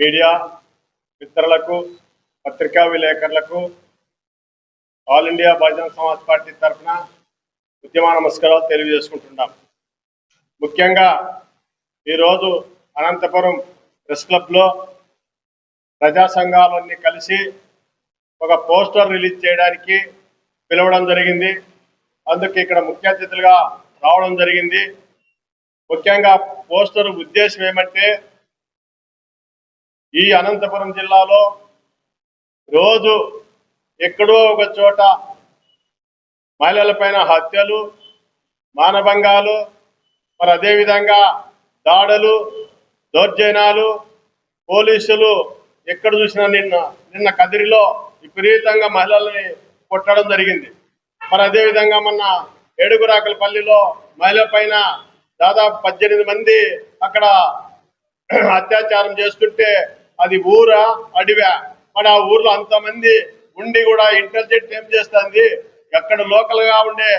Media మిత్రులకు పత్రికా విలేకరులకు all India Bahujan Samaj party తరఫున ఉద్యమ నమస్కారాలు తెలియజేసుకుంటున్నాం. ముఖ్యంగా ఈరోజు అనంతపురం ప్రెస్ క్లబ్లో ప్రజా సంఘాలన్నీ కలిసి ఒక పోస్టర్ రిలీజ్ చేయడానికి పిలవడం జరిగింది. అందుకు ఇక్కడ ముఖ్య అతిథులుగా రావడం జరిగింది. ముఖ్యంగా పోస్టర్ ఉద్దేశం ఏమంటే ఈ అనంతపురం జిల్లాలో రోజు ఎక్కడో ఒక చోట మహిళలపైన హత్యలు మానభంగాలు మరి అదేవిధంగా దాడులు దౌర్జన్యాలు పోలీసులు ఎక్కడ చూసినా నిన్న నిన్న కదిరిలో విపరీతంగా మహిళల్ని కొట్టడం జరిగింది. మరి అదేవిధంగా మొన్న ఏడుగురాకలపల్లిలో మహిళ పైన దాదాపు పద్దెనిమిది మంది అక్కడ అత్యాచారం చేస్తుంటే అది ఊరా అడివా? మరి ఆ ఊర్లో అంతమంది ఉండి కూడా ఇంటర్జెక్ట్ ఏం చేస్తుంది? ఎక్కడ లోకల్గా ఉండే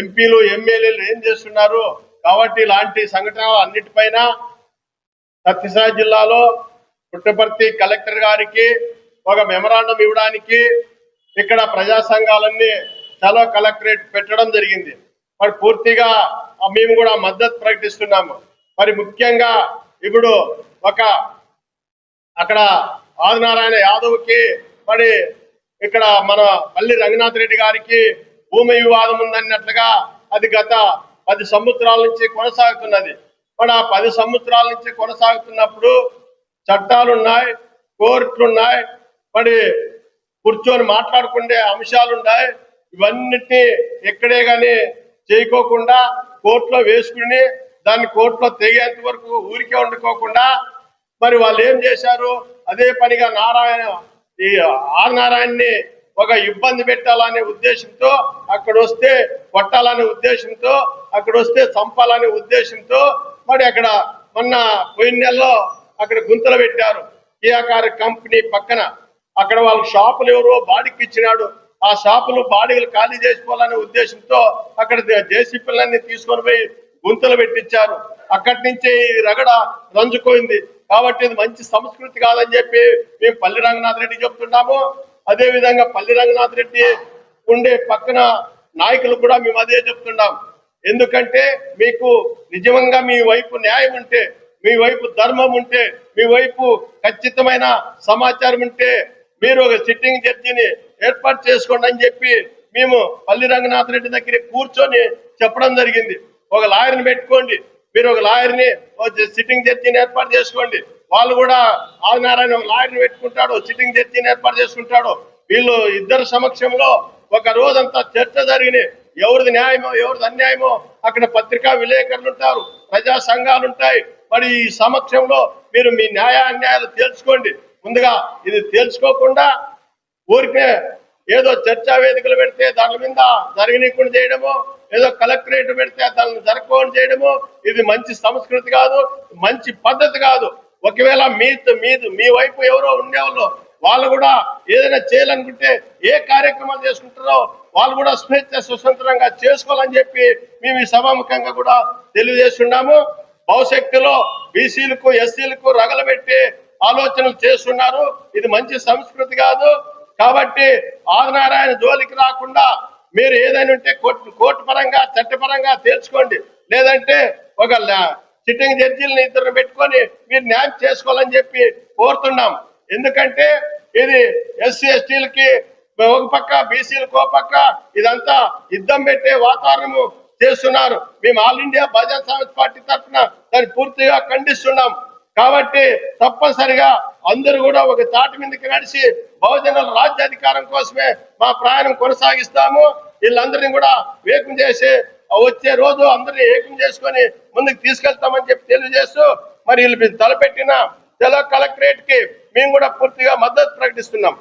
ఎంపీలు ఎమ్మెల్యేలు ఏం చేస్తున్నారు? కాబట్టి ఇలాంటి సంఘటనలు అన్నిటిపైన సత్యసాయి జిల్లాలో పుట్టపర్తి కలెక్టర్ గారికి ఒక మెమరాండం ఇవ్వడానికి ఇక్కడ ప్రజా సంఘాలన్నీ చలో కలెక్టరేట్ పెట్టడం జరిగింది. మరి పూర్తిగా మేము కూడా మద్దతు ప్రకటిస్తున్నాము. మరి ముఖ్యంగా ఇప్పుడు ఒక అక్కడ ఆదినారాయణ యాదవ్కి మరి ఇక్కడ మన పల్లి రంగనాథ్ రెడ్డి గారికి భూమి వివాదం ఉందన్నట్లుగా అది గత పది సంవత్సరాల నుంచి కొనసాగుతున్నది. మరి ఆ పది సంవత్సరాల నుంచి కొనసాగుతున్నప్పుడు చట్టాలు ఉన్నాయి ఉన్నాయి మరి కూర్చొని మాట్లాడుకునే అంశాలు ఉన్నాయి ఇవన్నిటిని ఎక్కడే కానీ చేయకోకుండా కోర్టులో వేసుకుని దాన్ని కోర్టులో తెగేంత వరకు ఊరికే వండుకోకుండా మరి వాళ్ళు ఏం చేశారు? అదే పనిగా నారాయణ ఈ ఆర్ నారాయణని ఒక ఇబ్బంది పెట్టాలనే ఉద్దేశంతో అక్కడ వస్తే కొట్టాలనే ఉద్దేశంతో అక్కడ వస్తే చంపాలనే ఉద్దేశంతో మరి అక్కడ మొన్న పోయిన నెలలో అక్కడ గుంతలు పెట్టారు. కియాకార్ కంపెనీ పక్కన. అక్కడ వాళ్ళ షాపులు ఎవరో బాడీకి ఇచ్చినాడు. ఆ షాపులు బాడీలు ఖాళీ చేసుకోవాలనే ఉద్దేశంతో అక్కడ జేసీపీలన్నీ తీసుకొని పోయి గుంతలు పెట్టించారు. అక్కడి నుంచి ఈ రగడ రంజుకోయింది. కాబట్టి ఇది మంచి సంస్కృతి కాదని చెప్పి మేము పల్లి రంగనాథ్ రెడ్డి చెప్తున్నాము. అదే విధంగా పల్లి రంగనాథ్ రెడ్డి ఉండే పక్కన నాయకులు కూడా మేము అదే చెప్తున్నాం. ఎందుకంటే మీకు నిజంగా మీ వైపు న్యాయం ఉంటే మీ వైపు ధర్మం ఉంటే మీ వైపు ఖచ్చితమైన సమాచారం ఉంటే మీరు ఒక సిట్టింగ్ జడ్జిని ఏర్పాటు చేసుకోండి అని చెప్పి మేము పల్లి రంగనాథ్ రెడ్డి దగ్గర కూర్చొని చెప్పడం జరిగింది. ఒక లాయర్ని పెట్టుకోండి. మీరు ఒక లాయర్ని సిట్టింగ్ జడ్జిని ఏర్పాటు చేసుకోండి. వాళ్ళు కూడా ఆదినారాయణ ఒక లాయర్ని పెట్టుకుంటాడు సిట్టింగ్ జడ్జిని ఏర్పాటు చేసుకుంటాడు. వీళ్ళు ఇద్దరు సమక్షంలో ఒక రోజంతా చర్చ జరిగిన ఎవరిది న్యాయమో ఎవరిది అన్యాయమో అక్కడ పత్రికా విలేకరులు ఉంటారు ప్రజా సంఘాలు ఉంటాయి. మరి ఈ సమక్షంలో మీరు మీ న్యాయ అన్యాయాలు తెలుసుకోండి ముందుగా ఇది తెలుసుకోకుండా ఊరికే ఏదో చర్చా వేదికలు పెడితే దాని మీద జరగనీయకుండా చేయడము ఏదో కలెక్టరేట్ పెడితే దాన్ని జరగకుండా చేయడము. ఇది మంచి సంస్కృతి కాదు మంచి పద్ధతి కాదు. ఒకవేళ మీ మీదు మీ వైపు ఎవరో ఉండేవాళ్ళు వాళ్ళు కూడా ఏదైనా చేయాలనుకుంటే ఏ కార్యక్రమాలు చేసుకుంటారో వాళ్ళు కూడా స్వేచ్ఛ స్వతంత్రంగా చేసుకోవాలని చెప్పి మేము ఈ సభాముఖంగా కూడా తెలియజేస్తున్నాము. భవిష్యత్తులో బీసీలకు ఎస్సీలకు రగలబెట్టి ఆలోచనలు చేస్తున్నారు. ఇది మంచి సంస్కృతి కాదు. కాబట్టి ఆదినారాయణ జోలికి రాకుండా మీరు ఏదైనా ఉంటే కోర్టు కోర్టు పరంగా చట్టపరంగా తేల్చుకోండి లేదంటే ఒక సిట్టింగ్ జడ్జీలను ఇద్దరు పెట్టుకొని మీరు న్యాయం చేసుకోవాలని చెప్పి కోరుతున్నాం. ఎందుకంటే ఇది ఎస్సీ ఎస్టీలకి ఒక పక్క బీసీలకు ఒక పక్క ఇదంతా యుద్ధం పెట్టే వాతావరణము చేస్తున్నారు. మేము all India Bajaj Samaj party తరఫున దాన్ని పూర్తిగా ఖండిస్తున్నాం. కాబట్టి తప్పనిసరిగా అందరూ కూడా ఒక తాటి మీదకి నడిచి బహుజనుల రాజ్యాధికారం కోసమే మా ప్రయాణం కొనసాగిస్తాము. వీళ్ళందరినీ కూడా వేకం చేసి వచ్చే రోజు అందరినీ ఏకం చేసుకొని ముందుకు తీసుకెళ్తామని చెప్పి తెలియజేస్తూ మరి వీళ్ళు తలపెట్టిన తెల కలెక్టరేట్కి మేము కూడా పూర్తిగా మద్దతు ప్రకటిస్తున్నాం.